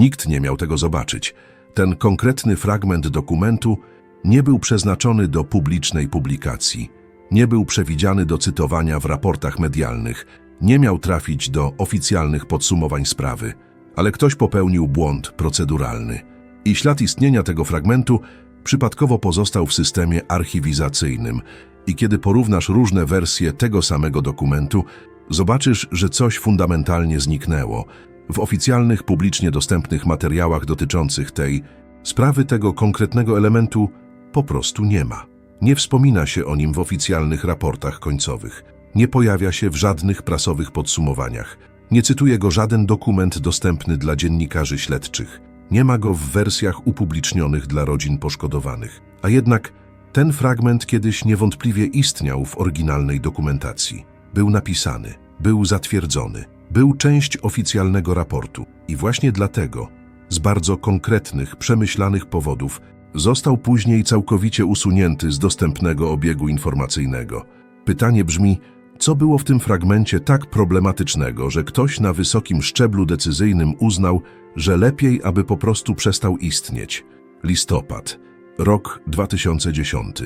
Nikt nie miał tego zobaczyć. Ten konkretny fragment dokumentu nie był przeznaczony do publicznej publikacji, nie był przewidziany do cytowania w raportach medialnych, nie miał trafić do oficjalnych podsumowań sprawy, ale ktoś popełnił błąd proceduralny. I ślad istnienia tego fragmentu przypadkowo pozostał w systemie archiwizacyjnym. I kiedy porównasz różne wersje tego samego dokumentu, zobaczysz, że coś fundamentalnie zniknęło. W oficjalnych, publicznie dostępnych materiałach dotyczących tej sprawy tego konkretnego elementu po prostu nie ma. Nie wspomina się o nim w oficjalnych raportach końcowych. Nie pojawia się w żadnych prasowych podsumowaniach. Nie cytuje go żaden dokument dostępny dla dziennikarzy śledczych. Nie ma go w wersjach upublicznionych dla rodzin poszkodowanych. A jednak ten fragment kiedyś niewątpliwie istniał w oryginalnej dokumentacji. Był napisany, był zatwierdzony, był część oficjalnego raportu i właśnie dlatego, z bardzo konkretnych, przemyślanych powodów, został później całkowicie usunięty z dostępnego obiegu informacyjnego. Pytanie brzmi, co było w tym fragmencie tak problematycznego, że ktoś na wysokim szczeblu decyzyjnym uznał, że lepiej, aby po prostu przestał istnieć. Listopad, rok 2010.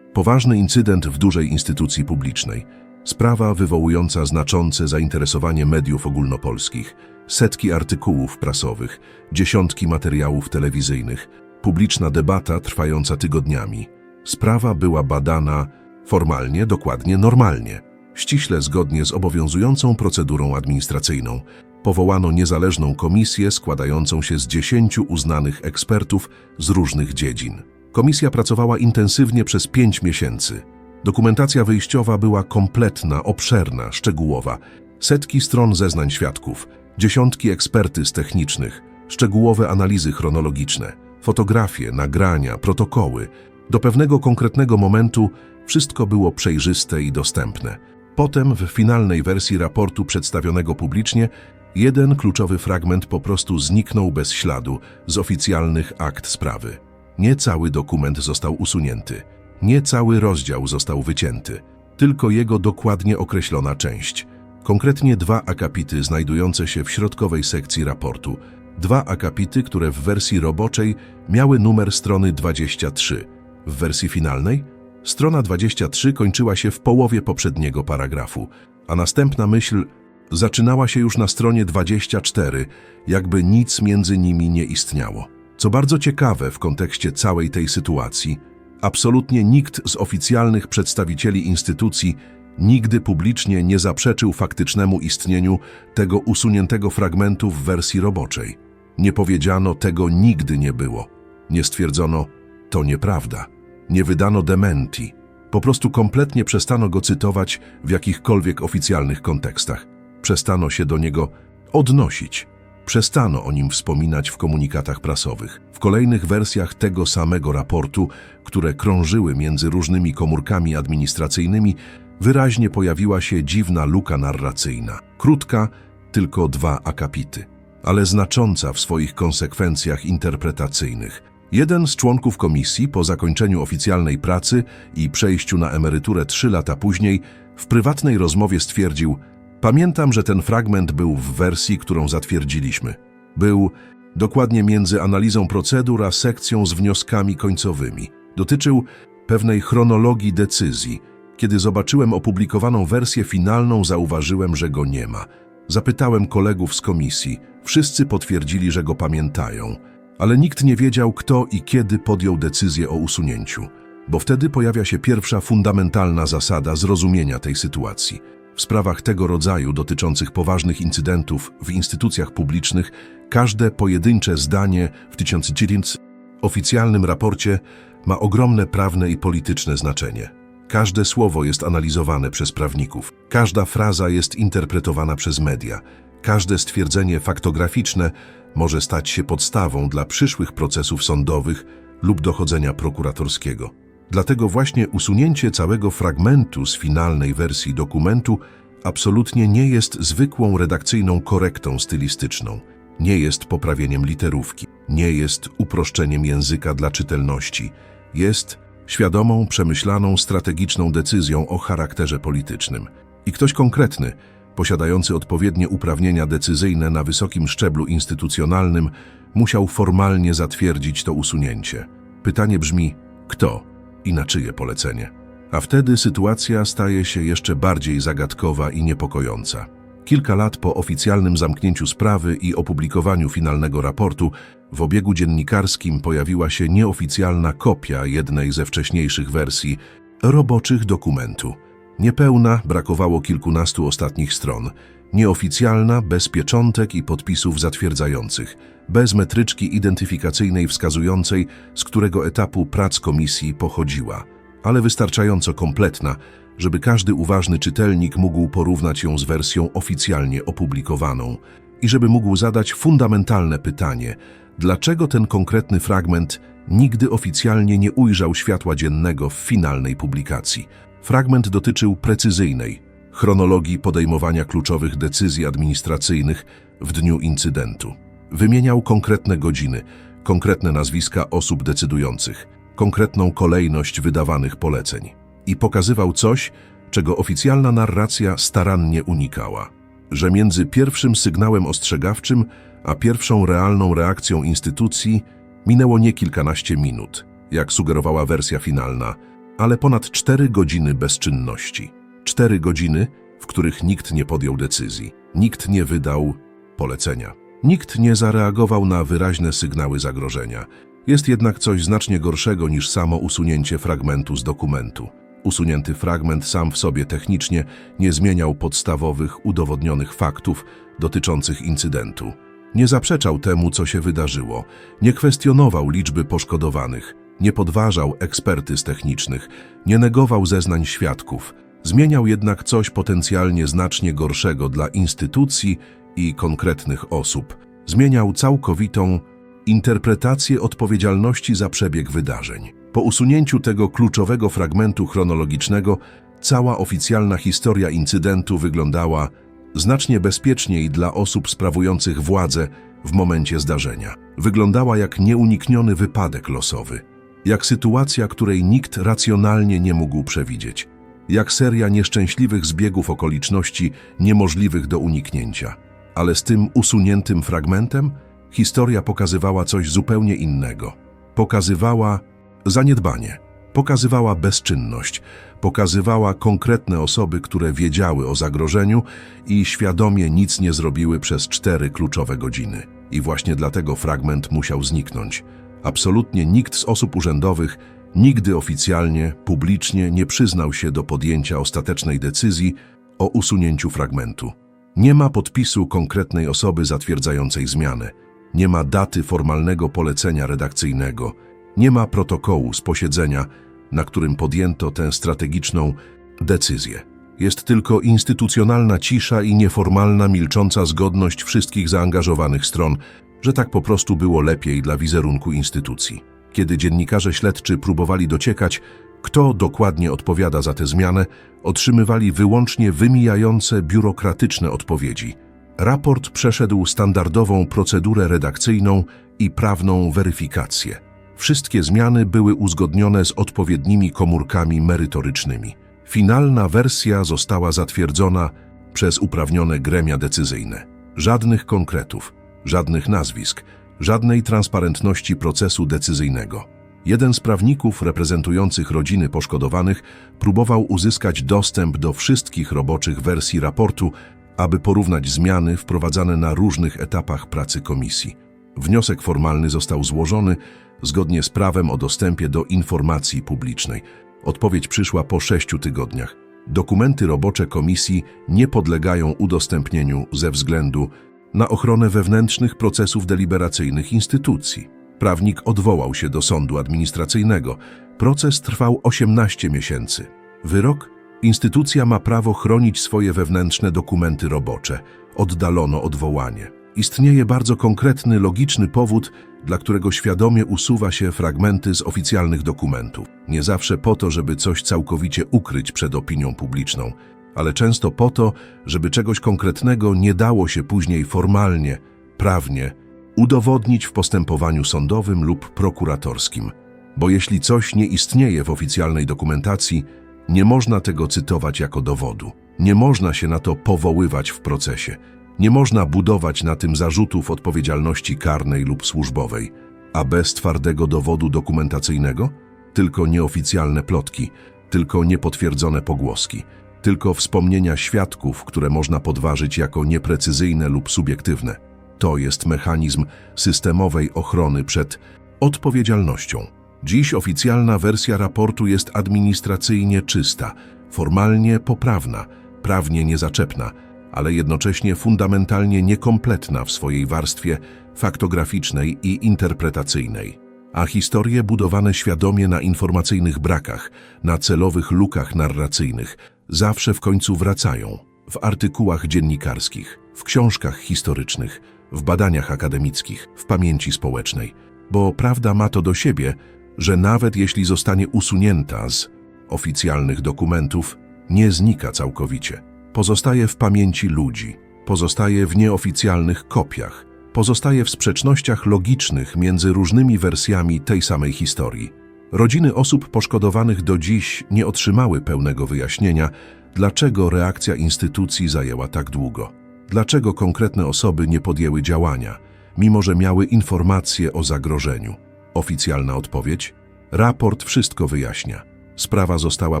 Poważny incydent w dużej instytucji publicznej. Sprawa wywołująca znaczące zainteresowanie mediów ogólnopolskich. Setki artykułów prasowych, dziesiątki materiałów telewizyjnych, publiczna debata trwająca tygodniami. Sprawa była badana formalnie, dokładnie, normalnie, ściśle zgodnie z obowiązującą procedurą administracyjną. Powołano niezależną komisję składającą się z dziesięciu uznanych ekspertów z różnych dziedzin. Komisja pracowała intensywnie przez pięć miesięcy. Dokumentacja wyjściowa była kompletna, obszerna, szczegółowa. Setki stron zeznań świadków, dziesiątki ekspertyz technicznych, szczegółowe analizy chronologiczne, fotografie, nagrania, protokoły. Do pewnego konkretnego momentu wszystko było przejrzyste i dostępne. Potem w finalnej wersji raportu przedstawionego publicznie jeden kluczowy fragment po prostu zniknął bez śladu z oficjalnych akt sprawy. Nie cały dokument został usunięty, nie cały rozdział został wycięty, tylko jego dokładnie określona część. Konkretnie dwa akapity znajdujące się w środkowej sekcji raportu. Dwa akapity, które w wersji roboczej miały numer strony 23. W wersji finalnej strona 23 kończyła się w połowie poprzedniego paragrafu, a następna myśl zaczynała się już na stronie 24, jakby nic między nimi nie istniało. Co bardzo ciekawe w kontekście całej tej sytuacji, absolutnie nikt z oficjalnych przedstawicieli instytucji nigdy publicznie nie zaprzeczył faktycznemu istnieniu tego usuniętego fragmentu w wersji roboczej. Nie powiedziano tego nigdy nie było. Nie stwierdzono to nieprawda. Nie wydano dementi. Po prostu kompletnie przestano go cytować w jakichkolwiek oficjalnych kontekstach. Przestano się do niego odnosić. Przestano o nim wspominać w komunikatach prasowych. W kolejnych wersjach tego samego raportu, które krążyły między różnymi komórkami administracyjnymi, wyraźnie pojawiła się dziwna luka narracyjna. Krótka, tylko dwa akapity, ale znacząca w swoich konsekwencjach interpretacyjnych. Jeden z członków komisji po zakończeniu oficjalnej pracy i przejściu na emeryturę trzy lata później w prywatnej rozmowie stwierdził Pamiętam, że ten fragment był w wersji, którą zatwierdziliśmy. Był dokładnie między analizą procedur a sekcją z wnioskami końcowymi. Dotyczył pewnej chronologii decyzji. Kiedy zobaczyłem opublikowaną wersję finalną, zauważyłem, że go nie ma. Zapytałem kolegów z komisji. Wszyscy potwierdzili, że go pamiętają. Ale nikt nie wiedział, kto i kiedy podjął decyzję o usunięciu. Bo wtedy pojawia się pierwsza fundamentalna zasada zrozumienia tej sytuacji. W sprawach tego rodzaju dotyczących poważnych incydentów w instytucjach publicznych każde pojedyncze zdanie w 1900 oficjalnym raporcie ma ogromne prawne i polityczne znaczenie. Każde słowo jest analizowane przez prawników, każda fraza jest interpretowana przez media, każde stwierdzenie faktograficzne może stać się podstawą dla przyszłych procesów sądowych lub dochodzenia prokuratorskiego. Dlatego właśnie usunięcie całego fragmentu z finalnej wersji dokumentu absolutnie nie jest zwykłą redakcyjną korektą stylistyczną, nie jest poprawieniem literówki, nie jest uproszczeniem języka dla czytelności, jest świadomą, przemyślaną, strategiczną decyzją o charakterze politycznym. I ktoś konkretny, posiadający odpowiednie uprawnienia decyzyjne na wysokim szczeblu instytucjonalnym, Musiał formalnie zatwierdzić to usunięcie. Pytanie brzmi, kto i na czyje polecenie? A wtedy sytuacja staje się jeszcze bardziej zagadkowa i niepokojąca. Kilka lat po oficjalnym zamknięciu sprawy i opublikowaniu finalnego raportu, w obiegu dziennikarskim pojawiła się nieoficjalna kopia jednej ze wcześniejszych wersji roboczych dokumentu. Niepełna, brakowało kilkunastu ostatnich stron. Nieoficjalna, bez pieczątek i podpisów zatwierdzających, bez metryczki identyfikacyjnej wskazującej, z którego etapu prac komisji pochodziła, ale wystarczająco kompletna, żeby każdy uważny czytelnik mógł porównać ją z wersją oficjalnie opublikowaną i żeby mógł zadać fundamentalne pytanie, dlaczego ten konkretny fragment nigdy oficjalnie nie ujrzał światła dziennego w finalnej publikacji. Fragment dotyczył precyzyjnej chronologii podejmowania kluczowych decyzji administracyjnych w dniu incydentu. Wymieniał konkretne godziny, konkretne nazwiska osób decydujących, konkretną kolejność wydawanych poleceń i pokazywał coś, czego oficjalna narracja starannie unikała. Że między pierwszym sygnałem ostrzegawczym a pierwszą realną reakcją instytucji minęło nie kilkanaście minut, jak sugerowała wersja finalna, ale ponad cztery godziny bezczynności. Cztery godziny, w których nikt nie podjął decyzji, nikt nie wydał polecenia. Nikt nie zareagował na wyraźne sygnały zagrożenia. Jest jednak coś znacznie gorszego niż samo usunięcie fragmentu z dokumentu. Usunięty fragment sam w sobie technicznie nie zmieniał podstawowych, udowodnionych faktów dotyczących incydentu. Nie zaprzeczał temu, co się wydarzyło, nie kwestionował liczby poszkodowanych, nie podważał ekspertyz technicznych, nie negował zeznań świadków. Zmieniał jednak coś potencjalnie znacznie gorszego dla instytucji i konkretnych osób. Zmieniał całkowitą interpretację odpowiedzialności za przebieg wydarzeń. Po usunięciu tego kluczowego fragmentu chronologicznego, cała oficjalna historia incydentu wyglądała znacznie bezpieczniej dla osób sprawujących władzę w momencie zdarzenia. Wyglądała jak nieunikniony wypadek losowy, jak sytuacja, której nikt racjonalnie nie mógł przewidzieć, jak seria nieszczęśliwych zbiegów okoliczności niemożliwych do uniknięcia. Ale z tym usuniętym fragmentem historia pokazywała coś zupełnie innego. Pokazywała zaniedbanie, pokazywała bezczynność, pokazywała konkretne osoby, które wiedziały o zagrożeniu i świadomie nic nie zrobiły przez cztery kluczowe godziny. I właśnie dlatego fragment musiał zniknąć. Absolutnie nikt z osób urzędowych nigdy oficjalnie, publicznie nie przyznał się do podjęcia ostatecznej decyzji o usunięciu fragmentu. Nie ma podpisu konkretnej osoby zatwierdzającej zmianę. Nie ma daty formalnego polecenia redakcyjnego. Nie ma protokołu z posiedzenia, na którym podjęto tę strategiczną decyzję. Jest tylko instytucjonalna cisza i nieformalna, milcząca zgodność wszystkich zaangażowanych stron, że tak po prostu było lepiej dla wizerunku instytucji. Kiedy dziennikarze śledczy próbowali dociekać, kto dokładnie odpowiada za tę zmianę, otrzymywali wyłącznie wymijające biurokratyczne odpowiedzi. Raport przeszedł standardową procedurę redakcyjną i prawną weryfikację. Wszystkie zmiany były uzgodnione z odpowiednimi komórkami merytorycznymi. Finalna wersja została zatwierdzona przez uprawnione gremia decyzyjne. Żadnych konkretów, żadnych nazwisk, żadnej transparentności procesu decyzyjnego. Jeden z prawników reprezentujących rodziny poszkodowanych próbował uzyskać dostęp do wszystkich roboczych wersji raportu, aby porównać zmiany wprowadzane na różnych etapach pracy komisji. Wniosek formalny został złożony zgodnie z prawem o dostępie do informacji publicznej. Odpowiedź przyszła po sześciu tygodniach. Dokumenty robocze komisji nie podlegają udostępnieniu ze względu na ochronę wewnętrznych procesów deliberacyjnych instytucji. Prawnik odwołał się do sądu administracyjnego. Proces trwał 18 miesięcy. Wyrok? Instytucja ma prawo chronić swoje wewnętrzne dokumenty robocze. Oddalono odwołanie. Istnieje bardzo konkretny, logiczny powód, dla którego świadomie usuwa się fragmenty z oficjalnych dokumentów. Nie zawsze po to, żeby coś całkowicie ukryć przed opinią publiczną, ale często po to, żeby czegoś konkretnego nie dało się później formalnie, prawnie udowodnić w postępowaniu sądowym lub prokuratorskim. Bo jeśli coś nie istnieje w oficjalnej dokumentacji, nie można tego cytować jako dowodu. Nie można się na to powoływać w procesie. Nie można budować na tym zarzutów odpowiedzialności karnej lub służbowej, a bez twardego dowodu dokumentacyjnego tylko nieoficjalne plotki, tylko niepotwierdzone pogłoski, tylko wspomnienia świadków, które można podważyć jako nieprecyzyjne lub subiektywne. To jest mechanizm systemowej ochrony przed odpowiedzialnością. Dziś oficjalna wersja raportu jest administracyjnie czysta, formalnie poprawna, prawnie niezaczepna, ale jednocześnie fundamentalnie niekompletna w swojej warstwie faktograficznej i interpretacyjnej. A historie budowane świadomie na informacyjnych brakach, na celowych lukach narracyjnych, zawsze w końcu wracają w artykułach dziennikarskich, w książkach historycznych, w badaniach akademickich, w pamięci społecznej, bo prawda ma to do siebie, że nawet jeśli zostanie usunięta z oficjalnych dokumentów, nie znika całkowicie. Pozostaje w pamięci ludzi, pozostaje w nieoficjalnych kopiach, pozostaje w sprzecznościach logicznych między różnymi wersjami tej samej historii. Rodziny osób poszkodowanych do dziś nie otrzymały pełnego wyjaśnienia, dlaczego reakcja instytucji zajęła tak długo. Dlaczego konkretne osoby nie podjęły działania, mimo że miały informacje o zagrożeniu. Oficjalna odpowiedź? Raport wszystko wyjaśnia. Sprawa została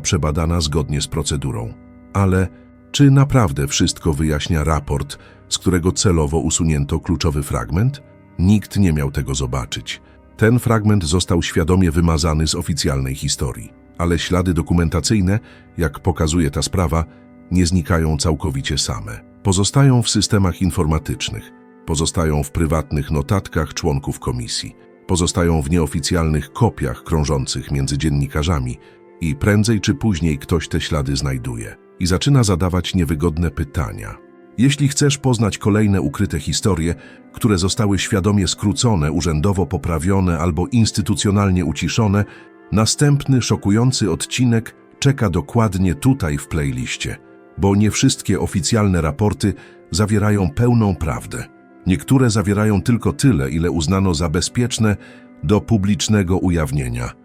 przebadana zgodnie z procedurą. Ale czy naprawdę wszystko wyjaśnia raport, z którego celowo usunięto kluczowy fragment? Nikt nie miał tego zobaczyć. Ten fragment został świadomie wymazany z oficjalnej historii, ale ślady dokumentacyjne, jak pokazuje ta sprawa, nie znikają całkowicie same. Pozostają w systemach informatycznych, pozostają w prywatnych notatkach członków komisji, pozostają w nieoficjalnych kopiach krążących między dziennikarzami i prędzej czy później ktoś te ślady znajduje i zaczyna zadawać niewygodne pytania. Jeśli chcesz poznać kolejne ukryte historie, które zostały świadomie skrócone, urzędowo poprawione albo instytucjonalnie uciszone, następny szokujący odcinek czeka dokładnie tutaj w playliście, bo nie wszystkie oficjalne raporty zawierają pełną prawdę. Niektóre zawierają tylko tyle, ile uznano za bezpieczne do publicznego ujawnienia.